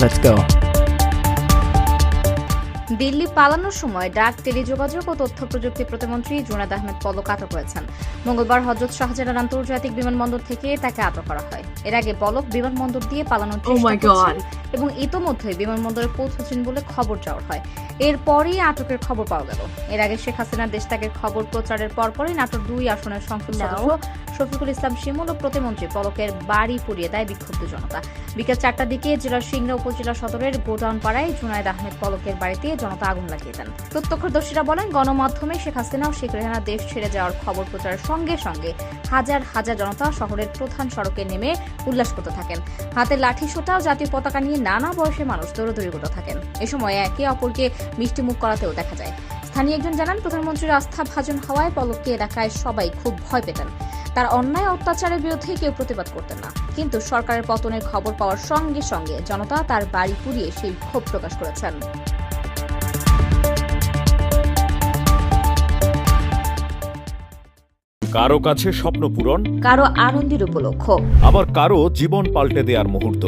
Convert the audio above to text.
Let's go. Delhi পালানোর সময় ডাক টেলিযোগাযোগ ও তথ্য প্রযুক্তি প্রতিমন্ত্রী জুনাদ আহমেদ পলক আটক হয়েছেন মঙ্গলবার হজরত শাহজালাল আন্তর্জাতিক বিমানবন্দর থেকে তাকে আটক করা হয়। এর আগে পলক বিমানবন্দর দিয়ে পালানোর Oh চেষ্টা করছেন. এবং ইতোমধ্যে বিমানবন্দরে পৌঁছেছেন বলে খবর চাওয়া হয়। এরপরই আটকের খবর পাওয়া গেল। এর আগে শেখ হাসিনার দেশ ত্যাগের খবর প্রচারের পরপরই নাটোর দুই আসনের সংসদ. সদস্য শফিকুল ইসলাম শিমুল ও প্রতিমন্ত্রী পলকের বাড়ি পুড়িয়ে দেয় বিক্ষুব্ধ জনতা। বিকেল চারটার দিকে জেলার সিংড়া উপজেলা সদরের গোডাউন পাড়ায় জুনায়দ আহমেদ পলকের বাড়িতে জনতা আগুন লাগিয়ে দেন প্রত্যক্ষদর্শীরা বলেন, গণমাধ্যমে শেখ হাসিনা ও শেখ রেহানা দেশ ছেড়ে যাওয়ার খবর প্রচারের সঙ্গে সঙ্গে হাজার হাজার জনতা শহরের প্রধান সড়কে নেমে উল্লাস করতে থাকেন। হাতে লাঠি সোটা ও জাতীয় পতাকা নিয়ে নানা বয়সের মানুষ দৌড়দৌড়ি করতে থাকেন। এ সময় একে অপরকে মিষ্টি মুখ করাতেও দেখা যায়। স্থানীয় একজন জানান, প্রধানমন্ত্রীর আস্থা ভাজন হওয়ায় পলককে এলাকায় সবাই খুব ভয় পেতেন। তার অন্যায় অত্যাচারের বিরুদ্ধে কেউ প্রতিবাদ করতেন না। কিন্তু সরকারের পতনের খবর পাওয়ার সঙ্গে সঙ্গে জনতা তার বাড়ি পুড়িয়ে সেই ক্ষোভ প্রকাশ করেছেন। কারও কাছে স্বপ্ন পূরণ কারও আনন্দের উপলক্ষ। আবার কারও জীবন পাল্টে দেওয়ার মুহূর্ত।